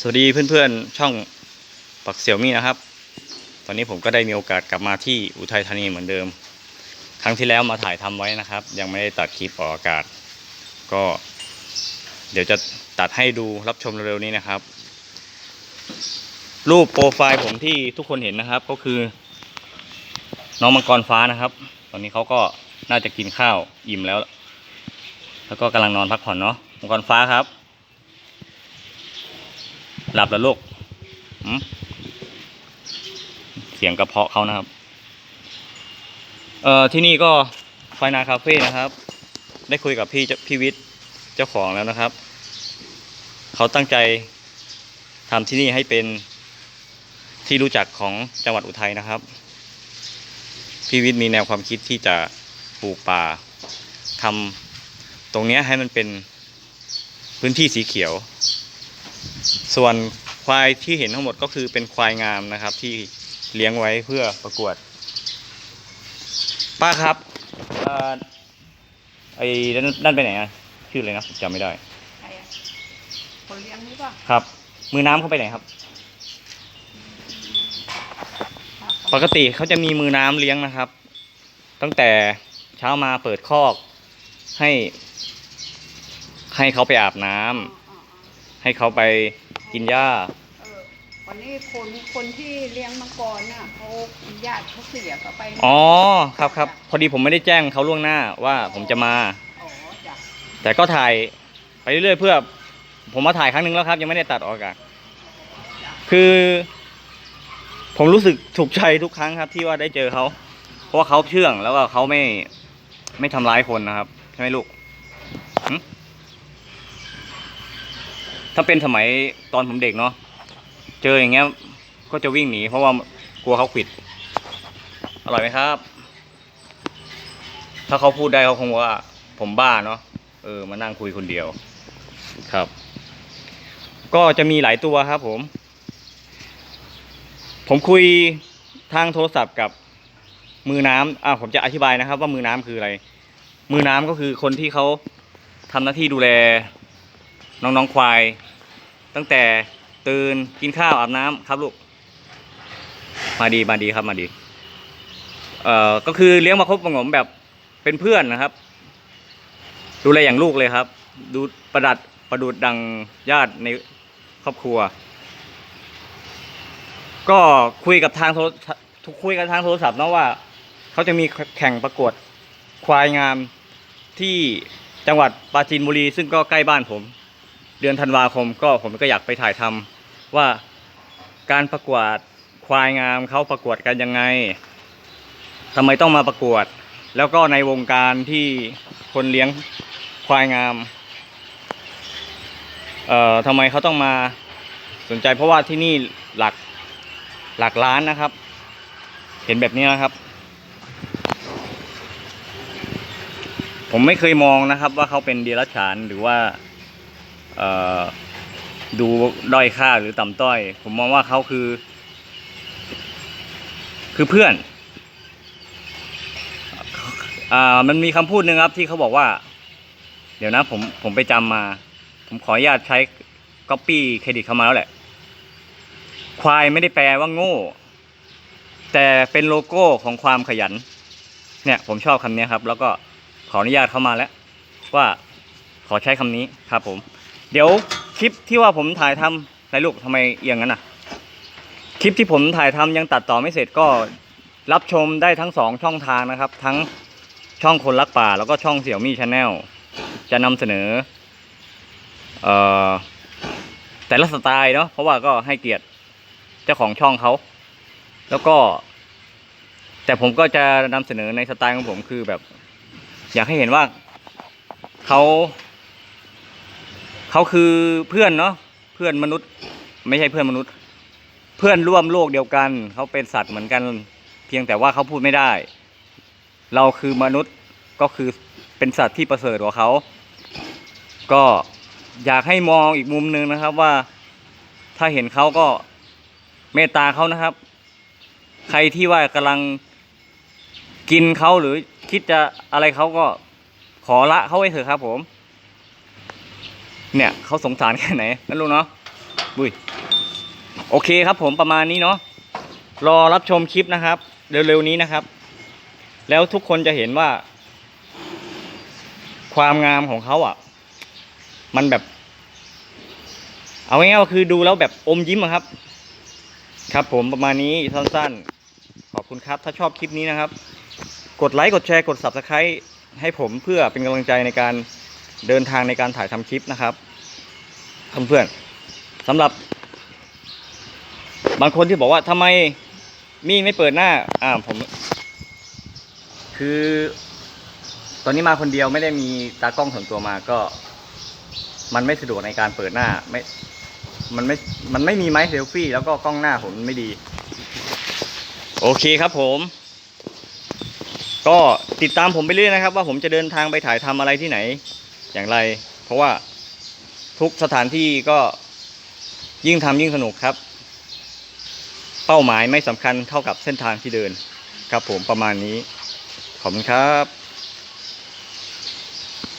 สวัสดีเพื่อนๆช่องปักเสี่ยวมี่นะครับ ตอนนี้ผมก็ได้มีโอกาสกลับมาที่อุทัยธานีเหมือนเดิม ครั้งที่แล้วมาถ่ายทำไว้นะครับ ยังไม่ได้ตัดคลิปออกอากาศ ก็ เดี๋ยวจะตัดให้ดูรับชมเร็วๆนี้นะครับ รูปโปรไฟล์ผมที่ทุกคนเห็นนะครับ ก็คือ น้องมังกรฟ้านะครับ ตอนนี้เขาก็น่าจะกินข้าวอิ่มแล้ว แล้วก็กำลังนอนพักผ่อนเนาะมังกรฟ้าครับ หลับแล้วลูกเสียงกระเพาะเขานะครับ เอ่อที่นี่ก็ไฟนาคาเฟ่นะครับ ได้คุยกับพี่พี่วิทย์เจ้าของแล้วนะครับ เขาตั้งใจทำที่นี่ให้เป็นที่รู้จักของจังหวัดอุทัยนะครับ พี่วิทย์มีแนวความคิดที่จะปลูกป่าทำตรงนี้ให้มันเป็นพื้นที่สีเขียว ส่วนควายที่เห็นทั้งหมดก็คือเป็นควายงามนะครับ ที่เลี้ยงไว้เพื่อประกวด ป้าครับเอ่อไอ้นั่นนั่นไปไหนอะชื่ออะไรนะผมจำไม่ได้ใครอะคนเลี้ยงนี่ป่ะครับ มือน้ำเขาไปไหนครับค่ะปกติเขาจะมีมือน้ำเลี้ยงนะครับ ตั้งแต่เช้ามาเปิดคอกให้ ให้เขาไปอาบน้ำอ๋ออ๋ออ๋อให้เขาไป กินหญ้า เออวันนี้คนคนที่เลี้ยงมังกรน่ะเขาญาติเขาเสียก็ไปอ๋อ ครับครับพอดีผมไม่ได้แจ้งเขาล่วงหน้าว่าผมจะมา อ๋อจ้ะแต่ก็ถ่ายไปเรื่อยๆเพื่อ ผมมาถ่ายครั้งหนึ่งแล้วครับ ยังไม่ได้ตัดออกอากาศคือ ผมรู้สึกถูกใจทุกครั้งครับ ที่ว่าได้เจอเขาเพราะว่าเขาเชื่องแล้วก็เขาไม่ไม่ทำร้ายคนนะครับ ใช่ไหมลูกหึ ถ้าเป็นสมัยตอนผมเด็กเนาะเจออย่างเงี้ยก็จะวิ่งหนีเพราะว่ากลัวเขาขวิด อร่อยไหมครับ ถ้าเขาพูดได้เขาคงว่า ผมบ้าเนาะเออมานั่งคุยคนเดียว ครับ ก็จะมีหลายตัวครับผม ผมคุยทางโทรศัพท์กับมือน้ำอ่าผมจะอธิบายนะครับ ว่ามือน้ำคืออะไร มือน้ำก็คือคนที่เขาทำหน้าที่ดูแล น้องๆควาย ตั้งแต่ตื่นกินข้าวอาบน้ำครับลูก มาดีมาดีครับมาดี เอ่อก็คือเลี้ยงมาครบประหงมแบบเป็นเพื่อนนะครับ ดูแลอย่างลูกเลยครับ ดูประดัดประดุดดังญาติในครอบครัว ก็คุยกับทางโทรคุยกับทางโทรศัพท์นะว่าเขาจะมีแข่งประกวดควายงามที่จังหวัดปราจีนบุรี ซึ่งก็ใกล้บ้านผม เดือนธันวาคมก็ผมก็อยากไปถ่ายทำว่าการประกวดควายงามเขาประกวดกันยังไงทำไมต้องมาประกวด แล้วก็ในวงการที่คนเลี้ยงควายงามเอ่อทำไมเขาต้องมาสนใจเพราะว่าที่นี่หลักหลักล้านนะครับ เห็นแบบนี้นะครับ ผมไม่เคยมองนะครับว่าเขาเป็นเดรัจฉานหรือว่า ดูด้อยค่าหรือต่ำต้อย ผมมองว่าเขาคือ คือเพื่อนอ่ามันมีคำพูดหนึ่งครับที่เขาบอกว่า เดี๋ยวนะผมผมไปจำมา ผมขออนุญาตใช้ก๊อปปี้เครดิตเข้ามาแล้วแหละ ควายไม่ได้แปลว่าโง่ แต่เป็นโลโก้ของความขยัน เนี่ยผมชอบคำนี้ครับ แล้วก็ขออนุญาตเข้ามาแล้ว ว่าขอใช้คำนี้ครับผม เดี๋ยวคลิปที่ว่าผมถ่ายทำอะไรลูกทำไมเอียงงั้นอะ คลิปที่ผมถ่ายทำยังตัดต่อไม่เสร็จก็รับชมได้ทั้งสองช่องทางนะครับ ทั้งช่องคนรักป่า แล้วก็ช่องเสี่ยวมี่ชาแนลจะนำเสนอเอ่อแต่ละสไตล์เนาะเพราะว่าก็ให้เกียรติเจ้าของช่องเขา แล้วก็ แต่ผมก็จะนำเสนอในสไตล์ของผมคือแบบ อยากให้เห็นว่าเขา เขาคือเพื่อนเนาะเพื่อนมนุษย์ ไม่ใช่เพื่อนมนุษย์ เพื่อนร่วมโลกเดียวกัน เขาเป็นสัตว์เหมือนกัน เพียงแต่ว่าเขาพูดไม่ได้ เราคือมนุษย์ก็คือเป็นสัตว์ที่ประเสริฐกว่าเขา ก็อยากให้มองอีกมุมหนึ่งนะครับว่าถ้าเห็นเขาก็เมตตาเขานะครับ ใครที่ว่ากำลังกินเขาหรือคิดจะอะไรเขาก็ขอละเขาไว้เถอะครับผม เนี่ยเขาสงสารแค่ไหนนั่นลูกเนาะบุยโอเคครับผมประมาณนี้เนาะรอรับชมคลิปนะครับ เร็วๆนี้นะครับ แล้วทุกคนจะเห็นว่า ความงามของเขาอะ มันแบบ เอาง่ายๆคือดูแล้วแบบอมยิ้มครับ ครับผมประมาณนี้สั้นๆ ขอบคุณครับ ถ้าชอบคลิปนี้นะครับ กดไลค์กดแชร์กด subscribe ให้ผมเพื่อเป็นกำลังใจในการ เดินทางในการถ่ายทำคลิปนะครับเพื่อนๆสำหรับ บางคนที่บอกว่าทำไมมี่ไม่เปิดหน้าอ่าผม คือ ตอนนี้มาคนเดียวไม่ได้มีตากล้องส่วนตัวมาก็ มันไม่สะดวกในการเปิดหน้าไม่ มันไม่มันไม่มีไม้เซลฟี่ แล้วก็กล้องหน้าผมไม่ดี โอเคครับผมก็ติดตามผมไปเรื่อยนะครับ ว่าผมจะเดินทางไปถ่ายทำอะไรที่ไหน อย่างไร เพราะว่าทุกสถานที่ก็ยิ่งทำยิ่งสนุกครับ เป้าหมายไม่สำคัญเท่ากับเส้นทางที่เดินครับผมประมาณนี้ ขอบคุณครับ